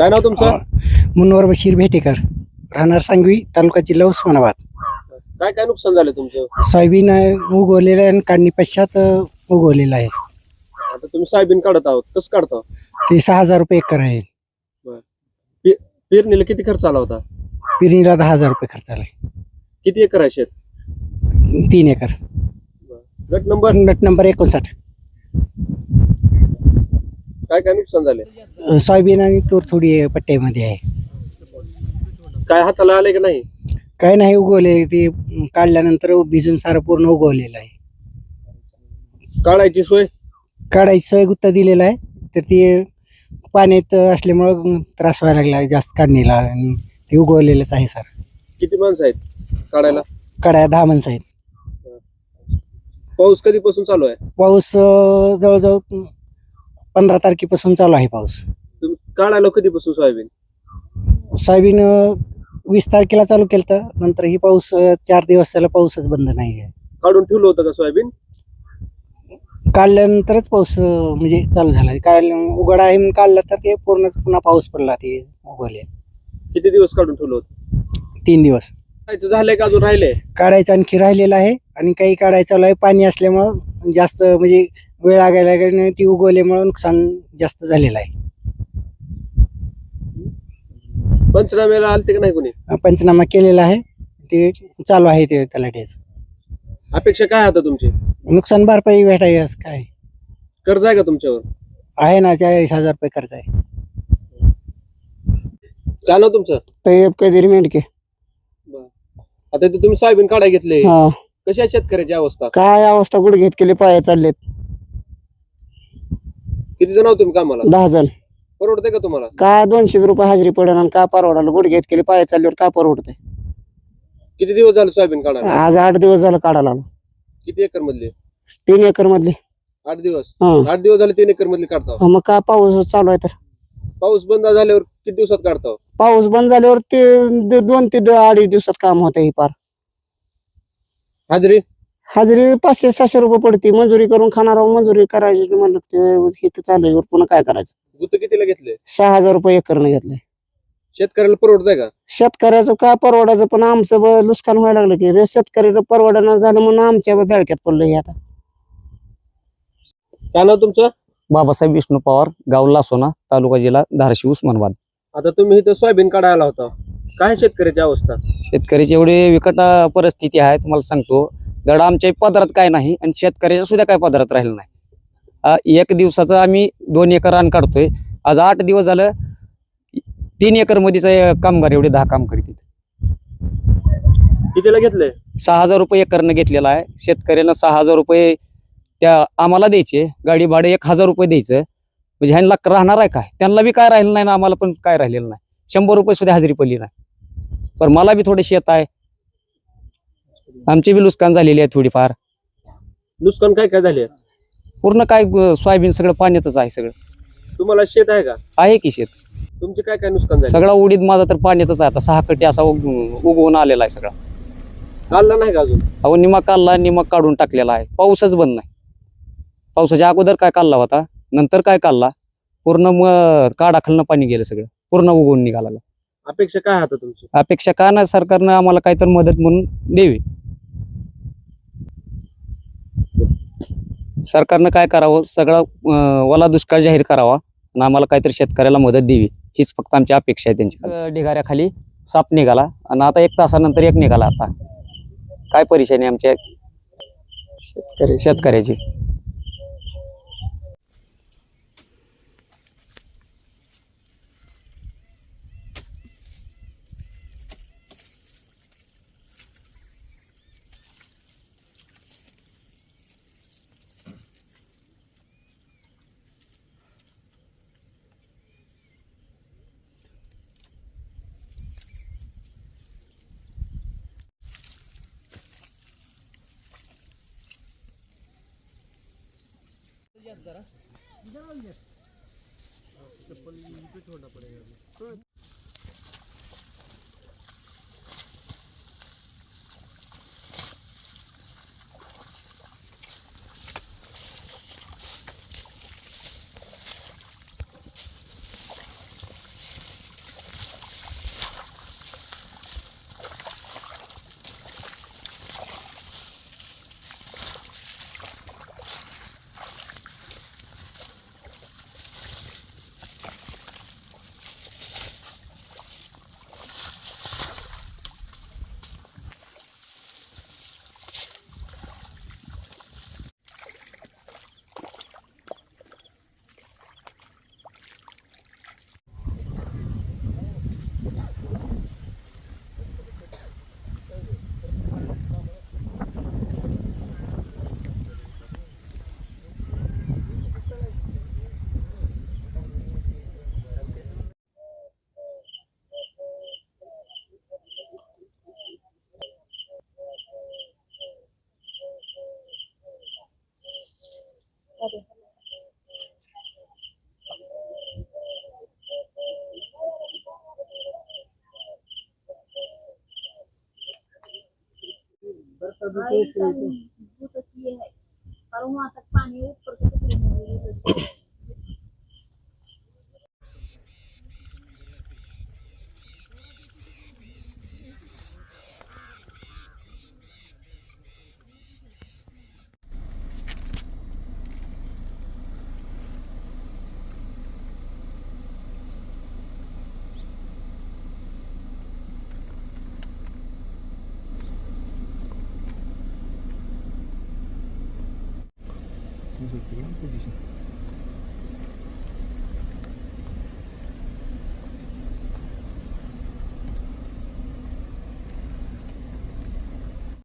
काय नाव तुमचं? मुनवर बशीर भेटेकर राहणार सांगवी तालुका जिल्हा उस्मानाबाद. काय काय नुकसान झालं तुमचं? सोयाबीन अ, उगवलेलं आहे आणि काढणी पश्चात अ, उगवलेलं आहे. आता तुम्ही सोयाबीन काढत आहोत कसं काढता? ते सहा हजार रुपये एकर आहे. पेरणीला किती खर्च आला होता? पिरणीला दहा हजार रुपये खर्च आलाय किती एकर आहे शेत? तीन एकर. गट नंबर? गट नंबर एकोणसाठ. काय काय नुकसान झाले? सोयाबीन आणि तूर थोडी पट्ट्यामध्ये आहे. काय हाताला आले की नाही? काय नाही उगवले. ते काढल्यानंतर भिजून सारं पूर्ण उगवलेलं आहे. काढायची सोय? काढायची सोय गुत्ता दिलेला आहे. तर ते पाण्यात असल्यामुळं त्रास व्हायला लागला जास्त काढणीला. आणि ते उगवलेलंच आहे सर. किती माणसं आहेत काढायला? काढाया दहा माणसं आहेत. पाऊस कधीपासून चालू आहे? पाऊस अं, जवळजवळ पंधरा तारखेपासून चालू आहे पाऊस. तुम्ही काढायला कधीपासून सोयाबीन? सोयाबीन अं, वीस तारखेला चालू केलं तर नंतर ही पाऊस अं, चार दिवस त्याला पाऊसच बंद नाही आहे काढून ठेवलं होतं का सोयाबीन? काढल्यानंतरच पाऊस अं, म्हणजे चालू झाला. काढ उघड आहे म्हणून काढलं तर ते पूर्ण पुन्हा पाऊस पडला ते उगवले किती दिवस काढून ठेवलं होतं? तीन दिवस. काढायचं झालंय का अजून राहिले काढायचं आणखी राहिलेलं आहे. आणि काही काढायचं चालू आहे पाणी असल्यामुळं जास्त म्हणजे वेळ लागायला लागल्याने ती उगवल्यामुळं नुकसान जास्त झालेलं आहे. पंचनाम्याला आलते का नाही कोणी? पंचनामा केलेला आहे. ते चालू आहे ते तलाठ्याचं. अपेक्षा काय आता तुमची? नुकसान भरपाई भेटाय असं काय? कर्ज आहे का तुमच्यावर? आहे ना चाळीस हजार रुपये खर्च आहे. काय नाव तुमचं? तैयब कधीर मेंढके. आता इथे तुम्ही सोयाबीन काढाय घेतले. हा. कशी शेतकऱ्याची अवस्था? काय अवस्था गुडघेत केली पाया चाललेत. किती जण आहोत तुम्ही कामाला? दहा जण. परवडते का तुम्हाला? काय दोनशे रुपये हजेरी पडेल आणि काय परवडायला गुडघेत केली पाया चालल्यावर काय परवडते किती दिवस झाले सोयाबीन काढायला? आज आठ दिवस झालं काढायला आलो. किती एकर मधले? तीन एकर मधली. आठ दिवस? हा. आठ दिवस झाले तीन एकर मधले काढता हा, मग काय पाऊस चालू आहे तर? पाऊस बंद झाल्यावर किती दिवसात काढता पाऊस बंद झाल्यावर ते दो- दोन ते दो- अडीच दिवसात काम होतं ही पार. हाजरी? हजेरी पाचशे सहाशे रुपये पडते मंजुरी करून खाणार मंजुरी करायची म्हणलं ते हे चालू पुन्हा काय करायचं? कितीला घेतले? सहा हजार रुपये एकरनं घेतले. शेतकऱ्याला परवडतंय का? शेतकऱ्याचं काय परवडायचं? पण आमचं ब- नुकसान व्हायला लागलं की रे शेतकऱ्याला परवडणं झालं म्हणून आमच्या बेळक्यात पडलं हे आता. काय नाव तुमचं? बाबासाहेब विष्णू पवार गाव लासोना तालुका जिल्हा धाराशिव उस्मानाबाद. आता तुम्ही इथं सोयाबीन काढायला होता काय शेतकऱ्याची अवस्था? शेतकऱ्याची एवढी विकट अं, परिस्थिती आहे तुम्हाला सांगतो. गड आमच्या पदरात काय नाही आणि शेतकऱ्याच्या सुद्धा काय पदरात राहिलं नाही. एक दिवसाचं आम्ही दोन एकर रान काढतोय. आज आठ दिवस झालं तीन एकर मध्येच कामगार एवढे दहा काम करीत. कितीला घेतले? सहा हजार रुपये एकरनं घेतलेला आहे. शेतकऱ्यांना सहा हजार रुपये त्या आम्हाला द्यायचे. गाडी भाडे एक हजार रुपये द्यायचं. म्हणजे ह्यांना राहणार आहे काय? त्यांना बी काय राहिलं नाही ना आम्हाला पण काय राहिलेलं नाही. शंभर रुपये सुद्धा हजेरी पडली नाही. पण मला बी थोडे शेत आहे. आमची बी नुकसान झालेली आहे थोडीफार. नुकसान काय काय झाले? पूर्ण काय अं, सोयाबीन सगळं पाण्यातच आहे सगळं. तुम्हाला शेत आहे का? आहे की शेत. तुमचे काय काय नुकसान झाले? सगळा उडीद माझा तर पाण्यातच आहे आता. सहा कटी असा उग- उगवून आलेला आहे सगळा. काढला नाही का अजून? अहो निमा काढला निमा काढून टाकलेला आहे. पाऊसच बंद नाही. पावसाच्या अगोदर काय काढला होता नंतर काय काढला? पूर्ण मग काढाखालनं पाणी गेलं सगळं. पूर्ण उगवून निघाला अपेक्षा काय आता तुमची? अपेक्षा का ना सरकारनं आम्हाला काहीतरी मदत म्हणून द्यावी. सरकारनं काय करावं? सगळा ओला दुष्काळ जाहीर करावा आणि आम्हाला काहीतरी शेतकऱ्याला मदत द्यावी. हीच फक्त आमची अपेक्षा आहे त्यांची. ढिगाऱ्याखाली साप निघाला आणि आता एक तासानंतर एक निघाला आता. काय परेशानी आमच्या शेतकऱ्याची. जरा. चप्पल इथे छोड़ना पड़ेगा बारिश आणि भूतकीय है। पर वहां तक पानी ऊपर से 그래서 지금 한국이신